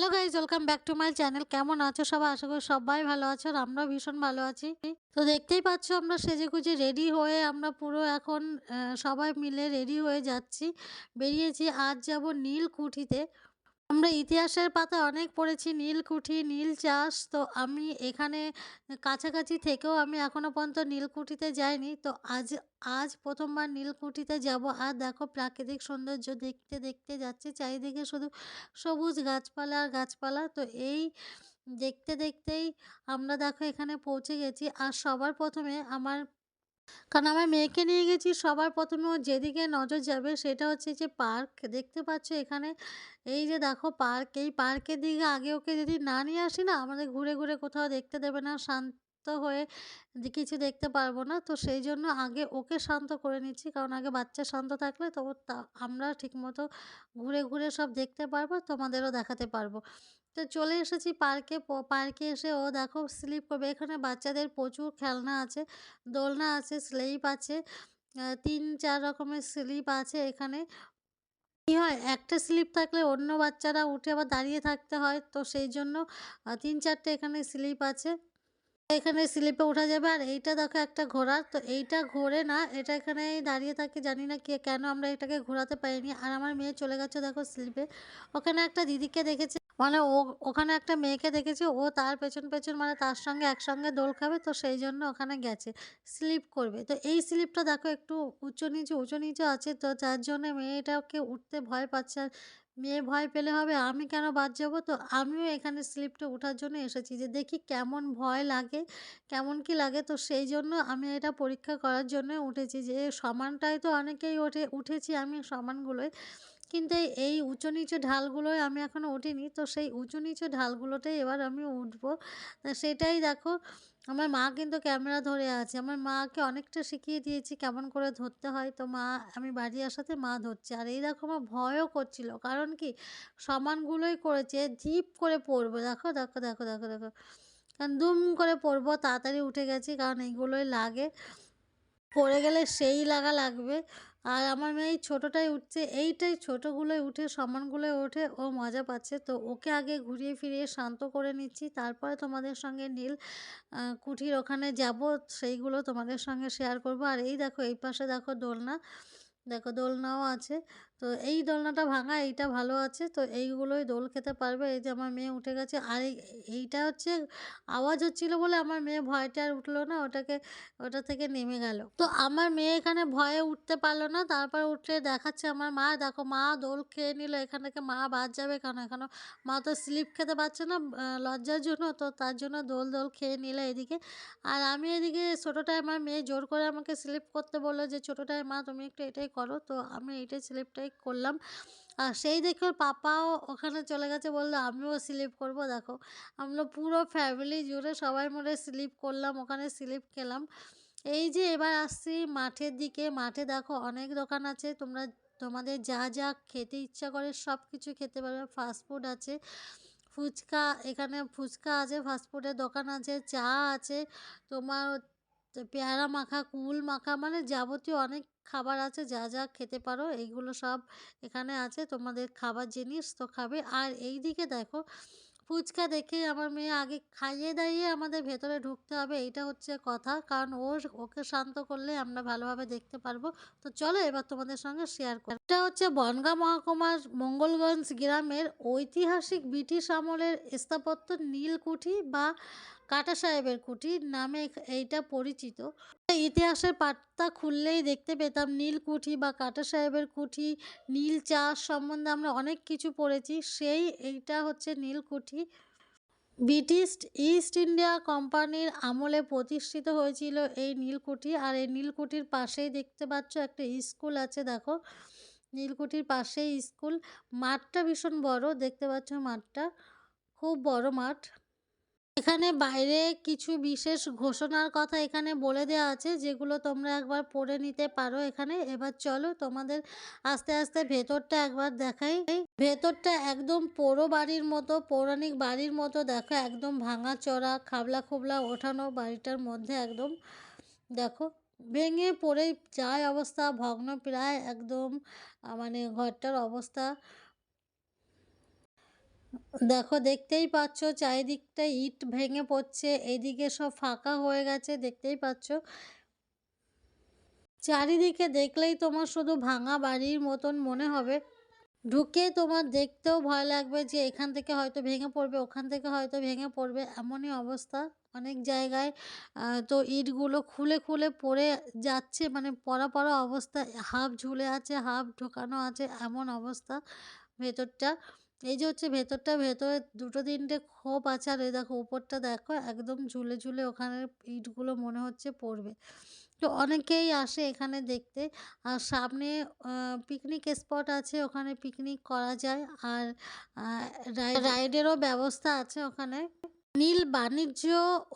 Hello guys welcome back to my channel কেমন আছো সবাই? আশা করি সবাই ভালো আছো আর আমরাও ভীষণ ভালো আছি। তো দেখতেই পাচ্ছ আমরা সেজে গুজে রেডি হয়ে আমরা পুরো এখন সবাই মিলে রেডি হয়ে যাচ্ছি। বেরিয়েছি, আজ যাব নীলকুঠিতে। আমরা ইতিহাসের পাতা অনেক পড়েছি নীলকুঠি নীল চাষ। তো আমি এখানে কাছাকাছি থেকেও আমি এখনও পর্যন্ত নীলকুঠিতে যাইনি। তো আজ আজ প্রথমবার নীলকুঠিতে যাব। আর দেখো প্রাকৃতিক সৌন্দর্য দেখতে দেখতে যাচ্ছে। চারিদিকে শুধু সবুজ গাছপালা আর গাছপালা। তো এই দেখতে, দেখতেই আমরা দেখো এখানে পৌঁছে গেছি। আর সবার প্রথমে আমার কারণ আমার মেয়েকে নিয়ে গেছি, সবার প্রথমে ও যেদিকে নজর যাবে সেটা হচ্ছে যে পার্ক। দেখতে পাচ্ছ এখানে এই যে দেখো পার্ক, এই পার্কের দিকে আগে ওকে যদি না নিয়ে আসি না, আমাদের ঘুরে ঘুরে কোথাও দেখতে দেবে না, শান্ত হয়ে কিছু দেখতে পারব না। তো সেই জন্য আগে ওকে শান্ত করে নিচ্ছি, কারণ আগে বাচ্চা শান্ত থাকলে তো, আমরা ঠিকমতো ঘুরে ঘুরে সব দেখতে পারব, তোমাদেরও দেখাতে পারব। তো চলে এসেছি পার্কে পার্কে এসে ও দেখো স্লিপ করবে। এখানে বাচ্চাদের প্রচুর খেলনা আছে, দোলনা আছে স্লিপ আছে তিন, চার রকমের স্লিপ আছে এখানে। কি হয়, একটা স্লিপ থাকলে অন্য বাচ্চারা উঠে আবার দাঁড়িয়ে থাকতে হয়, তো সেই জন্য তিন, চারটে এখানে স্লিপ আছে। এখানে স্লিপে ওঠা যাবে। আর এইটা দেখো একটা ঘোড়ার, তো এইটা ঘোরে না, এটা এখানেই দাঁড়িয়ে থাকে, জানি না কে, কেন আমরা এটাকে ঘোরাতে পারিনি। আর আমার মেয়ে চলে গেছে দেখো স্লিপে ওখানে একটা দিদিকে দেখেছে মানে ও, ওখানে একটা মেয়েকে দেখেছে, ও তার পেছন পেছন মানে তার সঙ্গে একসঙ্গে দোল খাবে, তো সেই জন্য ওখানে গেছে। স্লিপ করবে। তো এই স্লিপটা দেখো একটু উঁচু নিচু উঁচু নিচু আছে, তো যার জন্য মেয়েটাকে উঠতে ভয় পাচ্ছে। মেয়ে ভয় পেলে হবে, আমি কেন বাদ যাব? তো আমিও এখানে স্লিপটা ওঠার জন্য এসেছি যে দেখি কেমন ভয় লাগে, কেমন কি লাগে। তো সেই জন্য আমি এটা পরীক্ষা করার জন্য উঠেছি যে সমানটাই তো অনেকেই ওঠে, উঠেছি আমি সমানগুলোই। কিন্তু এই- উঁচু নিচু ঢালগুলোয় আমি এখনও উঠিনি। তো সেই উঁচু নিচু ঢালগুলোতেই এবার আমি উঠবো। সেটাই দেখো, আমার মা কিন্তু ক্যামেরা ধরে আছে। আমার মাকে অনেকটা শিখিয়ে দিয়েছি কেমন করে ধরতে হয়। তো মা, আমি বাড়ি আসাতে মা ধরছে। আর এই দেখো আমার ভয়ও করছিল। কারণ কি? সমানগুলোই করেছে, ঝিপ করে পড়ব। দেখো দেখো দেখো দেখো দেখো। কারণ দুম করে পড়ব, তাড়াতাড়ি উঠে গেছি। কারণ এইগুলোই লাগে। পড়ে গেলে সেই লাগা লাগবে। আর আমার মেয়ে ছোটোটাই উঠছে। এইটাই ছোটোগুলোই উঠে, সমানগুলোই ওঠে, ও মজা পাচ্ছে। তো ওকে আগে ঘুরিয়ে ফিরিয়ে শান্ত করে নিচ্ছি। তারপরে তোমাদের সঙ্গে নীল কুঠির ওখানে যাব। সেইগুলো তোমাদের সঙ্গে শেয়ার করব। আর এই দেখো, এই পাশে দেখো দোলনা। দেখো দোলনাও আছে। তো এই দোলনাটা ভাঙা, এইটা ভালো আছে। তো এইগুলোই দোল খেতে পারবে। এই যে আমার মেয়ে উঠে গেছে। আর এই, এইটা হচ্ছে আওয়াজ হচ্ছিল বলে আমার মেয়ে ভয়টা আর উঠল না। ওটাকে, ওটা থেকে নেমে গেল। তো আমার মেয়ে এখানে ভয়ে উঠতে পারল না। তারপর উঠে দেখাচ্ছে আমার মা। দেখো মা দোল খেয়ে নিল। এখান থেকে মা বাদ যাবে কেন? এখানে মা তো স্লিপ খেতে পারছে না লজ্জার জন্য। তো তার জন্য দোল দোল খেয়ে নিল এদিকে। আর আমি এদিকে ছোটোটায় আমার মেয়ে জোর করে আমাকে স্লিপ করতে বলল যে, ছোটোটায় মা, তুমি একটু এটাই করো। তো আমি এইটাই স্লিপটাই করলাম। আর সেই দেখে ওর পাপাও ওখানে চলে গেছে বলল, আমিও স্লিপ করব। দেখো, আমরা পুরো ফ্যামিলি জুড়ে সবাই মিলে স্লিপ করলাম, ওখানে স্লিপ খেলাম। এই যে এবার আসছি মাঠের দিকে। মাঠে দেখো অনেক দোকান আছে। তোমরা, তোমাদের যা যা খেতে ইচ্ছা করে সব কিছু খেতে পারবে। ফাস্টফুড আছে, ফুচকা, এখানে ফুচকা আছে ফাস্টফুডের দোকান আছে, চা আছে। তোমার হচ্ছে পেয়ারা মাখা, কুল মাখা মানে যাবতীয় অনেক খাবার আছে যা যা খেতে পারো। এইগুলো সব এখানে আছে। তোমাদের খাবার জিনিস তো খাবে। আর এই দিকে দেখো, ফুচকা দেখে আমার মেয়ে আগে খাইয়ে দাইয়ে আমাদের ভেতরে ঢুকতে হবে। এইটা হচ্ছে কথা। কারণ ও ওকে শান্ত করলে আমরা ভালোভাবে দেখতে পারব। তো চলো এবার তোমাদের সঙ্গে শেয়ার করি। এটা হচ্ছে বনগাঁ মহকুমার মঙ্গলগঞ্জ গ্রামের ঐতিহাসিক ব্রিটিশ আমলের স্থাপত্য নীলকুঠি বা কাটা সাহেবের কুঠি নামে এইটা পরিচিত। ইতিহাসের পাতা খুললেই দেখতে পেতাম নীলকুঠি বা কাটা সাহেবের কুঠি, নীল চাষ সম্বন্ধে আমরা অনেক কিছু পড়েছি। সেই এইটা হচ্ছে নীলকুঠি ব্রিটিশ ইস্ট ইন্ডিয়া কোম্পানির আমলে প্রতিষ্ঠিত হয়েছিল এই নীলকুঠি আর এই নীলকুঠির পাশেই দেখতে পাচ্ছ একটা স্কুল আছে, দেখো। নীলকুঠির পাশেই স্কুল। মাঠটা ভীষণ বড়, দেখতে পাচ্ছ মাঠটা। খুব বড় মাঠ। এখানে বাইরে কিছু বিশেষ ঘোষণার কথা এখানে বলে দেওয়া আছে, যেগুলো তোমরা একবার পড়ে নিতে পারো এখানে। এবার চলো তোমাদের আস্তে আস্তে ভেতরটা একবার দেখাই। ভেতরটা একদম পোড়ো বাড়ির মতো, পৌরাণিক বাড়ির মতো। দেখো, একদম ভাঙা চড়া, খাবলা খুবলা ওঠানো বাড়িটার মধ্যে একদম, দেখো, ভেঙে পড়ে যায় অবস্থা ভগ্ন প্রায় একদম মানে ঘরটার অবস্থা। দেখো, দেখতেই পাচ্ছ চারিদিকটা ইট ভেঙে পড়ছে এইদিকে সব ফাঁকা হয়ে গেছে, দেখতেই পাচ্ছ। চারিদিকে দেখলেই তোমার শুধু ভাঙা বাড়ির মতন মনে হবে। ঢুকে তোমার দেখতেও ভয় লাগবে যে এখান থেকে হয়তো ভেঙে পড়বে, ওখান থেকে হয়তো ভেঙে পড়বে, এমনই অবস্থা। অনেক জায়গায় তো ইটগুলো খুলে খুলে পড়ে যাচ্ছে মানে পড়া পড়া অবস্থা হাফ ঝুলে আছে, হাফ ঢোকানো আছে, এমন অবস্থা ভেতরটা। এই যে হচ্ছে ভেতরটা, ভেতরে দুটো তিনটে খোপ আছে আর এই দেখো উপরটা দেখো একদম ঝুলে ঝুলে ওখানে ইটগুলো মনে হচ্ছে পড়বে। তো অনেকেই আসে এখানে দেখতে। আর সামনে পিকনিক স্পট আছে ওখানে পিকনিক করা যায়। আর রাইডেরও ব্যবস্থা আছে ওখানে। নীল বাণিজ্য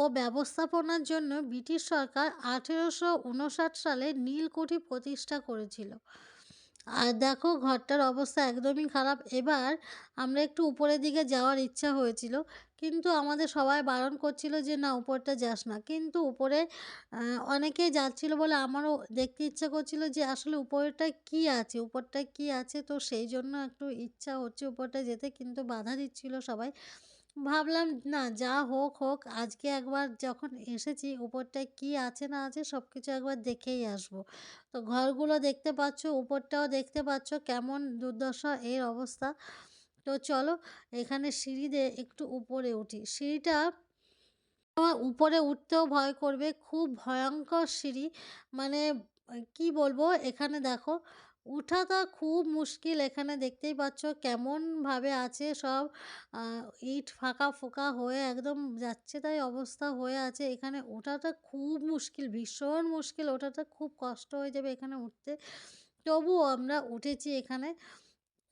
ও ব্যবস্থাপনার জন্য ব্রিটিশ সরকার আঠেরোশো উনষাট সালে নীলকুঠি প্রতিষ্ঠা করেছিল। আর দেখো ঘরটার অবস্থা একদমই খারাপ। এবার আমরা একটু উপরের দিকে যাওয়ার ইচ্ছা হয়েছিল। কিন্তু আমাদের সবাই বারণ করছিল যে না উপরটা যাস না। কিন্তু উপরে আহ, অনেকেই যাচ্ছিল বলে আমারও দেখতে ইচ্ছা করছিল যে আসলে উপরটা কি আছে? উপরটা কি আছে? তো সেই জন্য একটু ইচ্ছা হচ্ছে উপরটা যেতে কিন্তু বাধা দিচ্ছিল সবাই। ভাবলাম, না, যা হোক হোক, আজকে একবার যখন এসেছি, উপরটায় কি আছে, না আছে সব কিছু একবার দেখেই আসব। তো ঘরগুলো দেখতে পাচ্ছ, উপরটাও দেখতে পাচ্ছ, কেমন দুর্দশা এর অবস্থা। তো চলো, এখানে সিঁড়ি দিয়ে একটু উপরে উঠি। সিঁড়িটা আমার উপরে উঠতেও ভয় করবে, খুব ভয়ঙ্কর সিঁড়ি। মানে কি বলব, এখানে দেখো উঠাটা খুব মুশকিল। এখানে দেখতেই পাচ্ছ কেমনভাবে আছে সব। ইট ফাঁকা ফোঁকা হয়ে একদম যাচ্ছে তাই অবস্থা হয়ে আছে। এখানে ওঠাটা খুব মুশকিল, ভীষণ মুশকিল। ওঠাটা খুব কষ্ট হয়ে যাবে এখানে উঠতে। তবুও আমরা উঠেছি এখানে।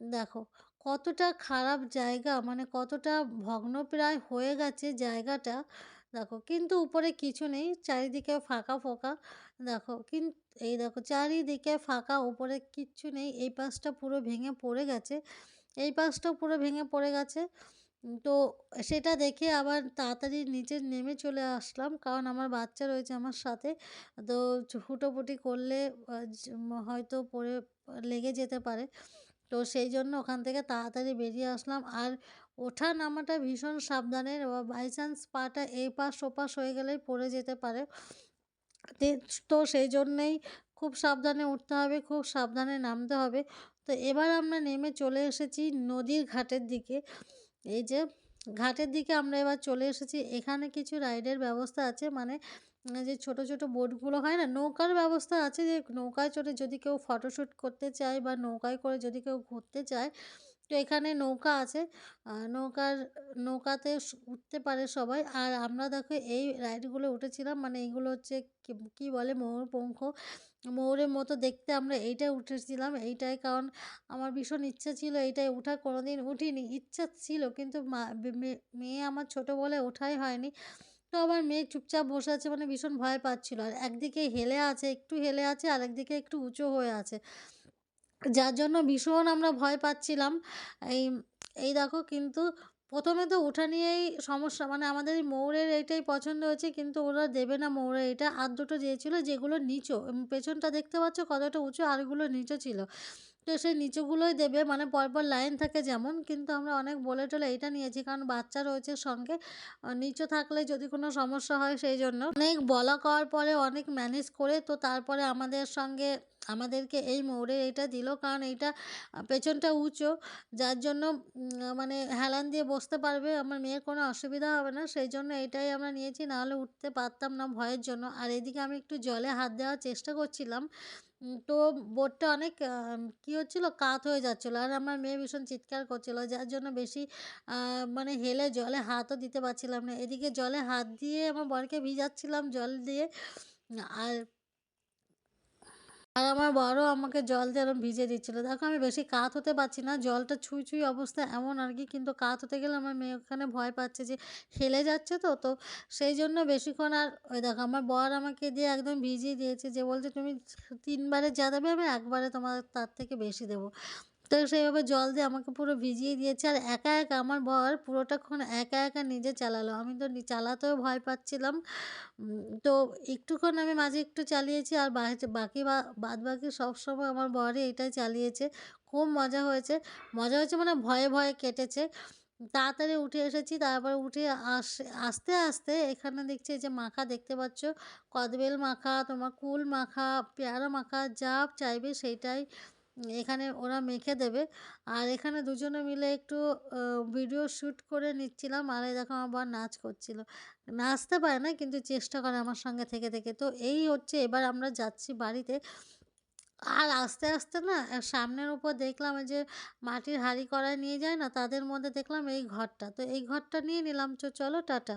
দেখো, কতটা খারাপ জায়গা মানে কতটা ভগ্নপ্রায় হয়ে গেছে জায়গাটা। দেখো, কিন্তু উপরে কিছু নেই চারিদিকে ফাঁকা ফোঁকা। দেখো কিন্তু এই দেখো চারিদিকে ফাঁকা, উপরে কিচ্ছু নেই, এই পাশটা পুরো ভেঙে পড়ে গেছে, এই পাশটাও পুরো ভেঙে পড়ে গেছে। তো সেটা দেখে আবার তাড়াতাড়ি নিচে নেমে চলে আসলাম, কারণ আমার বাচ্চা রয়েছে আমার সাথে। তো হুটোপুটি করলে হয়তো পড়ে, লেগে যেতে পারে। তো সেই জন্য ওখান থেকে তাড়াতাড়ি বেরিয়ে আসলাম। আর ওঠা নামাটা ভীষণ সাবধানের বাই চান্স পাটা এই পাশ ওপাশ হয়ে গেলেই পড়ে যেতে পারে। তে- সেই জন্যেই খুব সাবধানে উঠতে হবে, খুব সাবধানে নামতে হবে। তো এবার আমরা নেমে চলে এসেছি নদীর ঘাটের দিকে। এই যে ঘাটের দিকে আমরা এবার চলে এসেছি। এখানে কিছু রাইডের ব্যবস্থা আছে। মানে যে ছোট ছোট বোটগুলো হয় না, নৌকার ব্যবস্থা আছে যে নৌকায় চড়ে যদি কেউ ফটোশ্যুট করতে চায় বা নৌকায় করে যদি কেউ ঘুরতে চায় তো এখানে নৌকা আছে। নৌকার, নৌকাতে উঠতে পারে সবাই। আর আমরা দেখো এই রাইডগুলো উঠেছিলাম মানে এইগুলো হচ্ছে কি- বলে ময়ূরপঙ্খ ময়ূরের মতো দেখতে আমরা এইটাই উঠেছিলাম, এইটাই কারণ আমার ভীষণ ইচ্ছা ছিল এইটাই ওঠার, কোনোদিন উঠিনি। ইচ্ছা ছিল কিন্তু মেয়ে আমার ছোট বলে ওঠাই হয়নি। তো আমার মেয়ে চুপচাপ বসে আছে মানে ভীষণ ভয় পাচ্ছিল। আর একদিকে হেলে আছে, একটু হেলে আছে আর একদিকে একটু উঁচু হয়ে আছে। যার জন্য ভীষণ আমরা ভয় পাচ্ছিলাম। এই এই দেখো কিন্তু প্রথমে তো ওঠা নিয়েই সমস্যা মানে আমাদের ময়ূরের এইটাই পছন্দ হয়েছে, কিন্তু ওরা দেবে না ময়ূরের এটা আর দুটো দিয়েছিলো যেগুলো নিচু পেছনটা দেখতে পাচ্ছ কতটা উঁচু আরগুলো নিচু ছিল। তো সেই নিচুগুলোই দেবে। মানে পরপর লাইন থাকে যেমন, কিন্তু আমরা অনেক বলে টলে এটা নিয়েছি। কারণ বাচ্চা রয়েছে সঙ্গে নিচু থাকলে যদি কোনো সমস্যা হয় সেই জন্য অনেক বলা করার পরে অনেক ম্যানেজ করে তো তারপরে আমাদের সঙ্গে আমাদেরকে এই মোড়ে এটা দিল। কারণ এইটা পেছনটা উঁচু। যার জন্য মানে হেলান দিয়ে বসতে পারবে। আমার মেয়ের কোনো অসুবিধা হবে না। সেই জন্য এটাই আমরা নিয়েছি। নাহলে উঠতে পারতাম না ভয়ের জন্য। আর এদিকে আমি একটু জলে হাত দেওয়ার চেষ্টা করছিলাম। তো বোটটা অনেক কি হচ্ছিল? কাত হয়ে যাচ্ছিল। আর আমার মেয়ে ভীষণ চিৎকার করছিল, যার জন্য বেশি মানে হেলে জলে হাতও দিতে পারছিলাম না। এদিকে জলে হাত দিয়ে আমার বরকে ভিজাচ্ছিলাম জল দিয়ে। আর আর আমার বড় আমাকে জল দিয়ে ভিজে ভিজিয়ে দিচ্ছিল। দেখো আমি বেশি কাত হতে পারছি না, জলটা ছুঁই ছুঁই অবস্থা এমন আর কি, কিন্তু কাত হতে গেলে আমার মেয়ে ওখানে ভয় পাচ্ছে যে হেলে যাচ্ছে তো তো সেই জন্য বেশিক্ষণ আর ওই দেখো আমার বর আমাকে দিয়ে একদম ভিজিয়ে দিয়েছে যে বলছে তুমি তিনবারে যা দেবে আমি একবারে তোমার তার থেকে বেশি দেবো। তো সেইভাবে জল দিয়ে আমাকে পুরো ভিজিয়ে দিয়েছে। আর একা একা আমার বর পুরোটাক্ষণ একা একা নিজে চালালো। আমি তো চালাতেও ভয় পাচ্ছিলাম। তো একটুক্ষণ আমি মাঝে একটু চালিয়েছি। আর বাকি বাদ বাকি সব সময় আমার বরই এটাই চালিয়েছে। খুব মজা হয়েছে। মজা হয়েছে মানে ভয়ে ভয়ে কেটেছে। তাড়াতাড়ি উঠে এসেছি। তারপরে উঠে আস, আস্তে আস্তে এখানে দেখছি যে মাখা দেখতে পাচ্ছ। কদবেল মাখা, তোমার কুল মাখা, পেয়ারা মাখা, যা চাইবে সেইটাই এখানে ওরা মেখে দেবে। আর এখানে দুজনে মিলে একটু ভিডিও শ্যুট করে নিচ্ছিলাম। আর এই দেখো আমার নাচ করছিল। নাচতে পারে না, কিন্তু চেষ্টা করে আমার সঙ্গে থেকে থেকে। তো এই হচ্ছে, এবার আমরা যাচ্ছি বাড়িতে। আর আস্তে আস্তে না সামনের উপর দেখলাম যে মাটির হাঁড়ি কড়াই নিয়ে যায় না, তাদের মধ্যে দেখলাম এই ঘরটা। তো এই ঘরটা নিয়ে নিলাম। চলো, টাটা।